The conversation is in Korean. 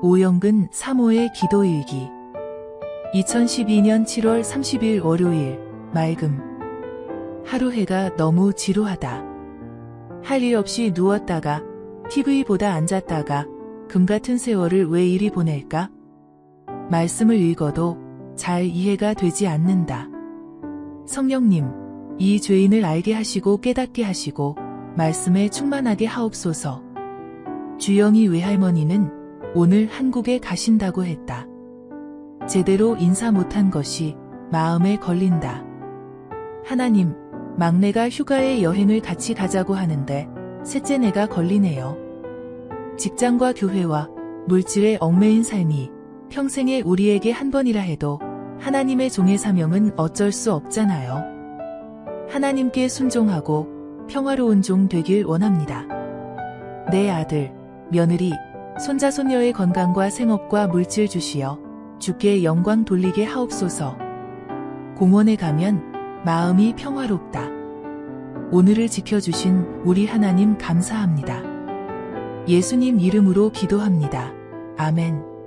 오영근 사모의 기도일기 2012년 7월 30일 월요일 맑음 하루 해가 너무 지루하다. 할 일 없이 누웠다가 TV 보다 앉았다가 금 같은 세월을 왜 이리 보낼까? 말씀을 읽어도 잘 이해가 되지 않는다. 성령님, 이 죄인을 알게 하시고 깨닫게 하시고 말씀에 충만하게 하옵소서. 주영이 외할머니는 오늘 한국에 가신다고 했다. 제대로 인사 못한 것이 마음에 걸린다. 하나님, 막내가 휴가에 여행을 같이 가자고 하는데 셋째 내가 걸리네요. 직장과 교회와 물질에 얽매인 삶이 평생에 우리에게 한 번이라 해도 하나님의 종의 사명은 어쩔 수 없잖아요. 하나님께 순종하고 평화로운 종 되길 원합니다. 내 아들, 며느리, 손자 손녀의 건강과 생업과 물질 주시어 주께 영광 돌리게 하옵소서. 공원에 가면 마음이 평화롭다. 오늘을 지켜주신 우리 하나님 감사합니다. 예수님 이름으로 기도합니다. 아멘.